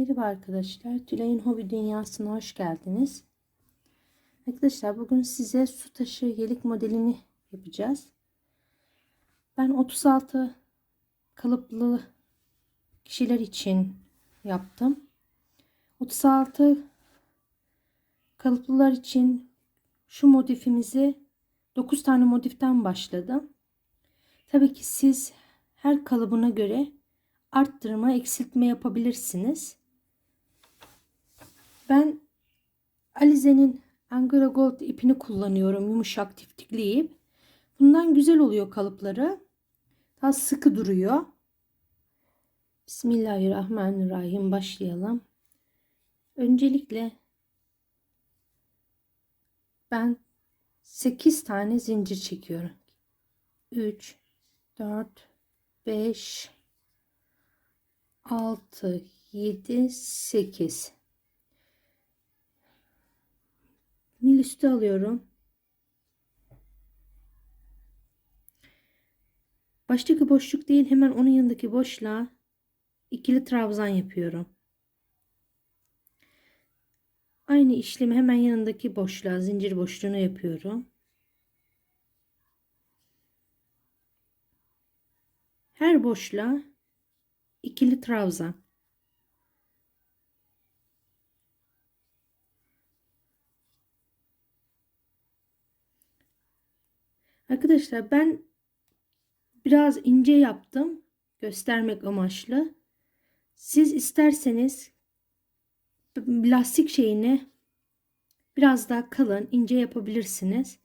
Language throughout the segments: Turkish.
Merhaba arkadaşlar. Tülay'ın hobi dünyasına hoş geldiniz. Arkadaşlar bugün size su taşı yelik modelini yapacağız. Ben 36 kalıplı kişiler için yaptım. 36 kalıplılar için şu modifimizi 9 tane modiften başladım. Tabii ki siz her kalıbına göre arttırma, eksiltme yapabilirsiniz. Ben Alize'nin Angora Gold ipini kullanıyorum. Yumuşak tiftikli ip. Bundan güzel oluyor kalıpları. Daha sıkı duruyor. Bismillahirrahmanirrahim başlayalım. Öncelikle ben 8 tane zincir çekiyorum. 3 4 5 6 7 8 üstü alıyorum. Baştaki boşluk değil hemen onun yanındaki boşluğa ikili trabzan yapıyorum. Aynı işlemi hemen yanındaki boşluğa zincir boşluğuna yapıyorum. Her boşluğa ikili trabzan. Arkadaşlar ben biraz ince yaptım göstermek amaçlı. Siz isterseniz lastik şeyini biraz daha kalın ince yapabilirsiniz.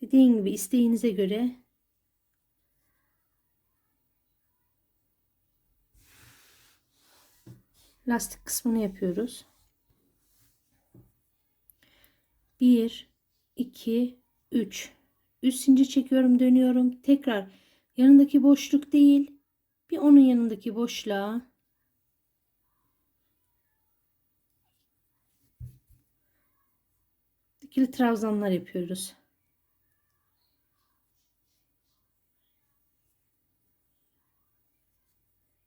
Dediğim gibi isteğinize göre lastik kısmını yapıyoruz. 1 2 3 üst zincir çekiyorum dönüyorum tekrar yanındaki boşluk değil bir onun yanındaki boşluğa dikili trabzanlar yapıyoruz.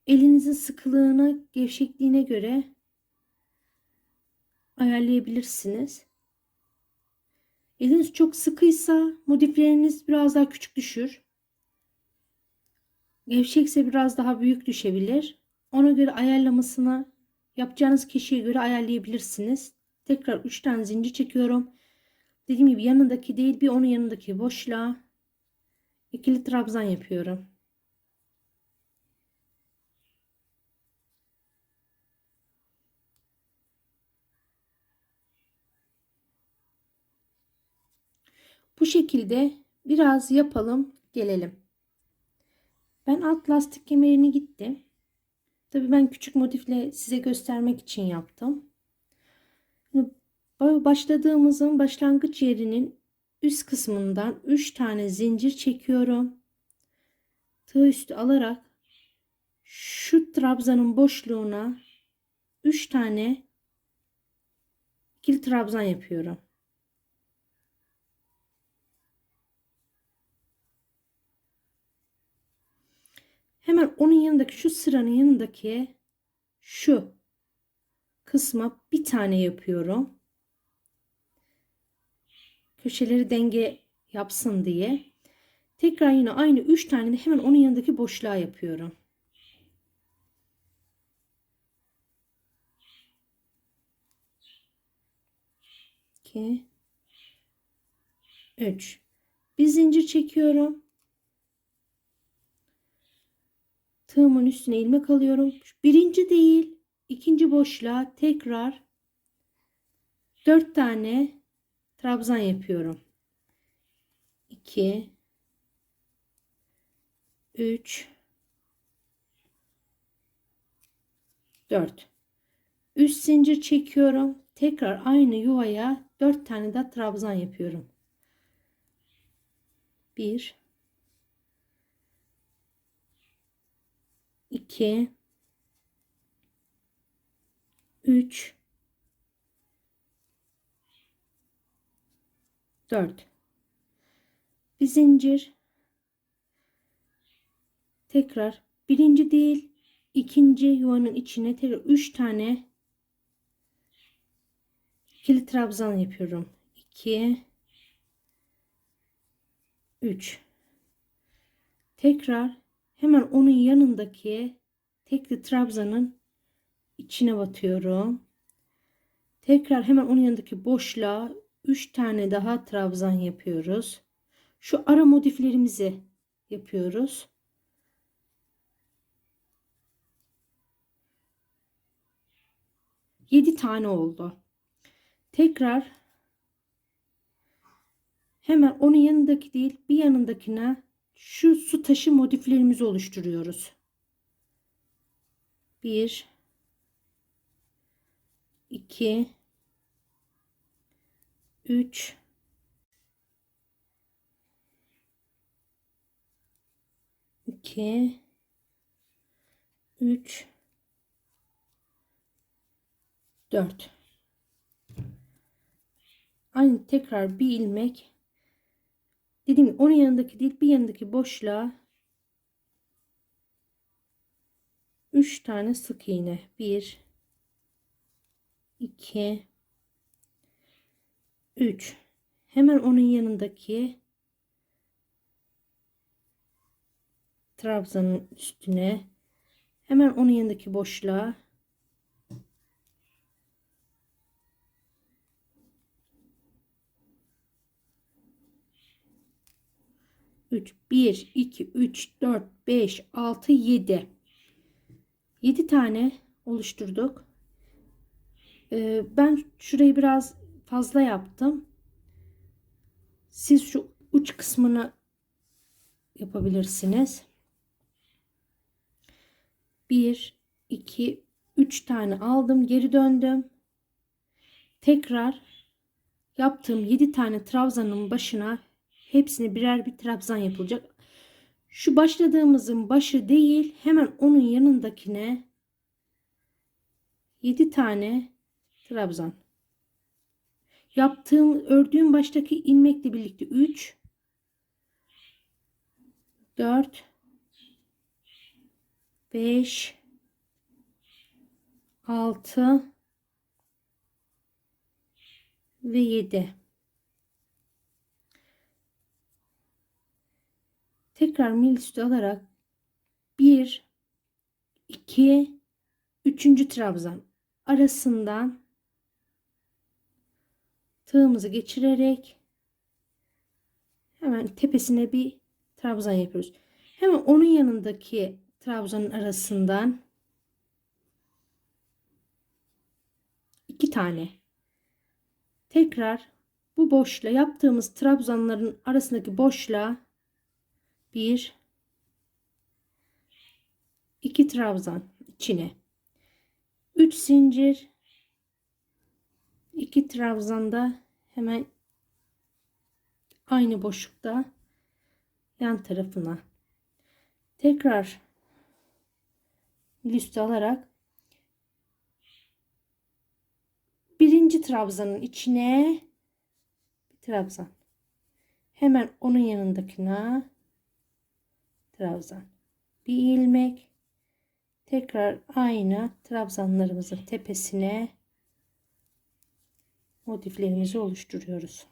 Elinizin sıkılığına, gevşekliğine göre ayarlayabilirsiniz. Eliniz çok sıkıysa modifleriniz biraz daha küçük düşür. Gevşekse biraz daha büyük düşebilir. Ona göre ayarlamasını yapacağınız kişiye göre ayarlayabilirsiniz. Tekrar 3 tane zincir çekiyorum. Dediğim gibi yanındaki değil bir onun yanındaki boşluğa ikili trabzan yapıyorum. Bu şekilde biraz yapalım gelelim. Ben alt lastik kemerini gittim. Tabii ben küçük modifle size göstermek için yaptım. Başladığımızın başlangıç yerinin üst kısmından 3 tane zincir çekiyorum. Tığ üstü alarak şu trabzanın boşluğuna 3 tane ikili trabzan yapıyorum. Hemen onun yanındaki şu sıranın yanındaki şu kısma bir tane yapıyorum. Köşeleri denge yapsın diye. Tekrar yine aynı 3 tane de hemen onun yanındaki boşluğa yapıyorum. İki, üç. Bir zincir çekiyorum. Tığımın üstüne ilmek alıyorum. Birinci değil, ikinci boşluğa tekrar dört tane trabzan yapıyorum. 2 3 4 Üst zincir çekiyorum. Tekrar aynı yuvaya 4 tane de trabzan yapıyorum. 1 2 3 4 bir zincir. Tekrar birinci değil ikinci yuvanın içine tekrar 3 tane ikili trabzan yapıyorum. 2 3 tekrar hemen onun yanındaki tekli trabzanın içine batıyorum. Tekrar hemen onun yanındaki boşluğa 3 tane daha trabzan yapıyoruz. Şu ara modiflerimizi yapıyoruz. Yedi tane oldu. Tekrar hemen onun yanındaki değil bir yanındakine şu su taşı modiflerimizi oluşturuyoruz. Bir, iki, üç, iki, üç, dört. Aynı tekrar bir ilmek. Dediğim gibi onun yanındaki değil bir yanındaki boşluğa 3 tane sık iğne. 1 2 3 hemen onun yanındaki trabzanın üstüne. Hemen onun yanındaki boşluğa. 3 1 2 3 4 5 6 7 7 tane oluşturduk. Ee, ben şurayı biraz fazla yaptım. Siz şu uç kısmını yapabilirsiniz. 1 2 3 tane aldım, geri döndüm. Tekrar yaptığım 7 tane trabzanın başına Hepsine birer bir trabzan yapılacak. Şu başladığımızın başı değil hemen onun yanındakine 7 tane trabzan. Yaptığım ördüğüm baştaki ilmekle birlikte 3 4 5 6 ve 7 tekrar mil üstü alarak 1 2 3. trabzan arasından tığımızı geçirerek hemen tepesine bir trabzan yapıyoruz. Hemen onun yanındaki trabzanın arasından iki tane tekrar bu boşluğa yaptığımız trabzanların arasındaki boşluğa bir. İki trabzan içine. Üç zincir. İki trabzan da hemen aynı boşlukta yan tarafına. Tekrar üstü alarak birinci trabzanın içine bir trabzan. Hemen onun yanındakine trabzan bir ilmek tekrar aynı trabzanlarımızın tepesine motiflerimizi oluşturuyoruz.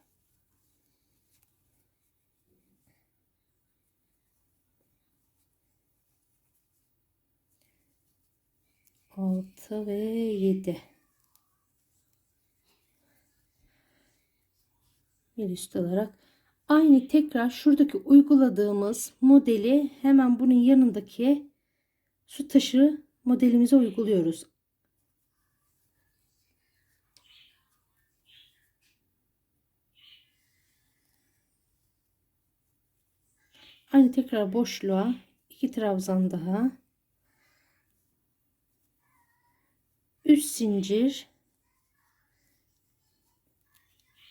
Altı ve yedi. Bir üst alarak Aynı tekrar şuradaki uyguladığımız modeli hemen bunun yanındaki su taşı modelimize uyguluyoruz. Aynı tekrar boşluğa iki trabzan daha. 3 zincir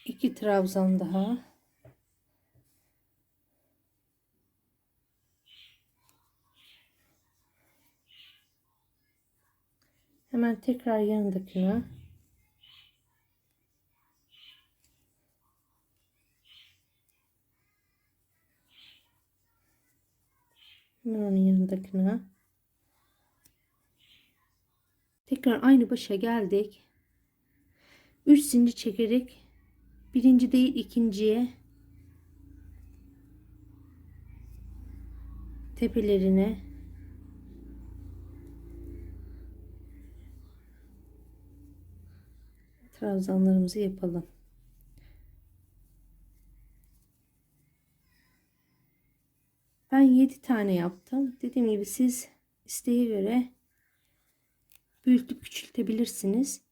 2 trabzan daha Hemen tekrar yanındakine Hemen onun yanındakine Tekrar aynı başa geldik. 3 zincir çekerek birinci değil ikinciye tepelerine trabzanlarımızı yapalım. Ben 7 tane yaptım. Dediğim gibi siz isteğe göre büyütüp küçültebilirsiniz.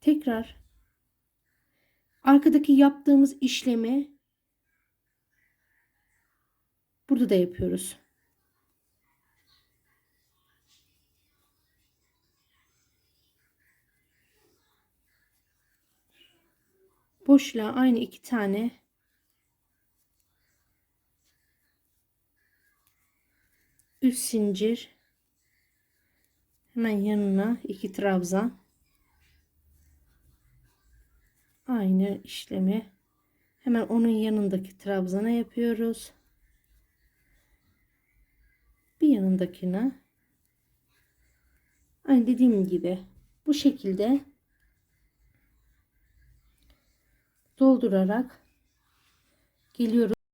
Tekrar arkadaki yaptığımız işlemi burada da yapıyoruz. Boşluğa aynı iki tane üst zincir hemen yanına iki trabzan aynı işlemi hemen onun yanındaki trabzana yapıyoruz. Bir yanındakine aynı dediğim gibi bu şekilde doldurarak geliyoruz